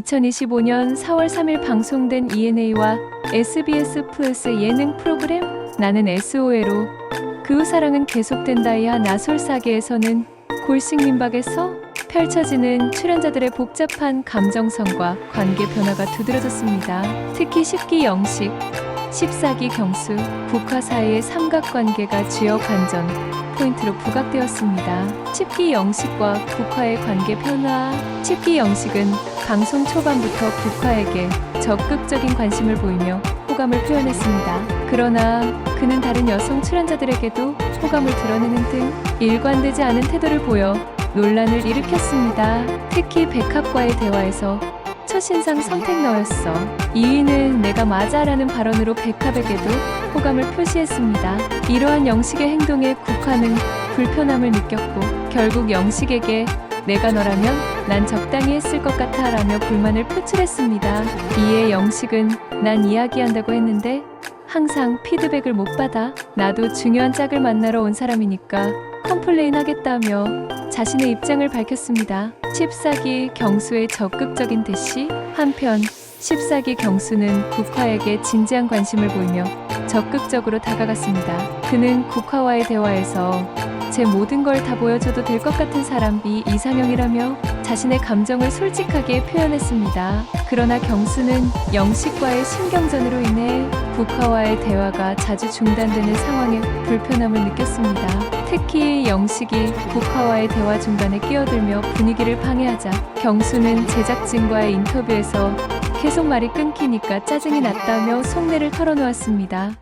2025년 4월 3일 방송된 ENA와 SBS 플러스 예능 프로그램 나는 SOL로 그 후 사랑은 계속된다이아 나솔사계에서는 골식 민박에서 펼쳐지는 출연자들의 복잡한 감정선과 관계 변화가 두드러졌습니다. 특히 10기 영식, 14기 경수, 국화 사이의 삼각관계가 주요 관전 포인트로 부각되었습니다. 10기 영식과 국화의 관계 변화 10기 영식은 방송 초반부터 국화에게 적극적인 관심을 보이며 호감을 표현했습니다. 그러나 그는 다른 여성 출연자들에게도 호감을 드러내는 등 일관되지 않은 태도를 보여 논란을 일으켰습니다. 특히 백합과의 대화에서 첫인상 선택 너였어. 2위는 내가 맞아라는 발언으로 백합에게도 호감을 표시했습니다. 이러한 영식의 행동에 국화는 불편함을 느꼈고 결국 영식에게 내가 너라면 난 적당히 했을 것 같아 라며 불만을 표출했습니다. 이에 영식은 난 이야기한다고 했는데 항상 피드백을 못 받아 나도 중요한 짝을 만나러 온 사람이니까 컴플레인 하겠다며 자신의 입장을 밝혔습니다. 14기 경수의 적극적인 대시 한편 14기 경수는 국화에게 진지한 관심을 보이며 적극적으로 다가갔습니다. 그는 국화와의 대화에서 제 모든 걸 다 보여줘도 될 것 같은 사람 이 이상형이라며 자신의 감정을 솔직하게 표현했습니다. 그러나 경수는 영식과의 신경전으로 인해 국화와의 대화가 자주 중단되는 상황에 불편함을 느꼈습니다. 특히 영식이 국화와의 대화 중간에 끼어들며 분위기를 방해하자 경수는 제작진과의 인터뷰에서 계속 말이 끊기니까 짜증이 났다며 속내를 털어놓았습니다.